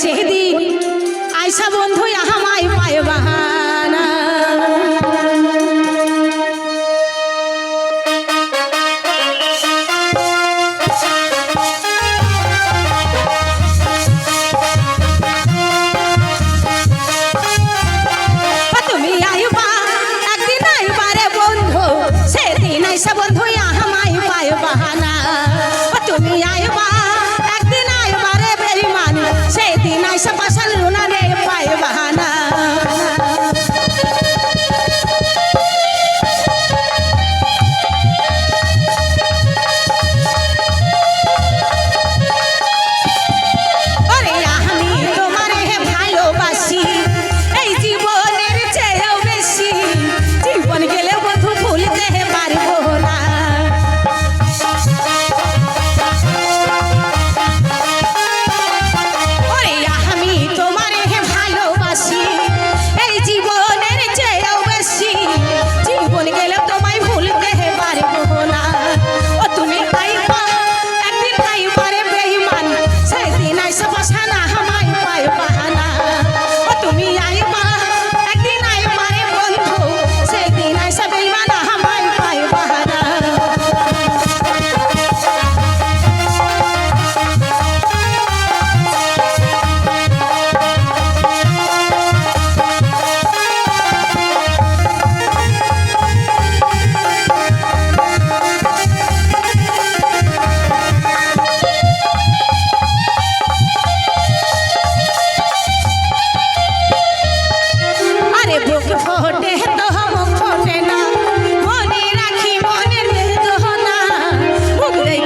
সেদিন আইসা বন্ধু আহামাই পায় বাহানা। তুমি আইবা একদিন আইবারে বন্ধু সেদিন আইসা বন্ধু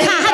ค่ะ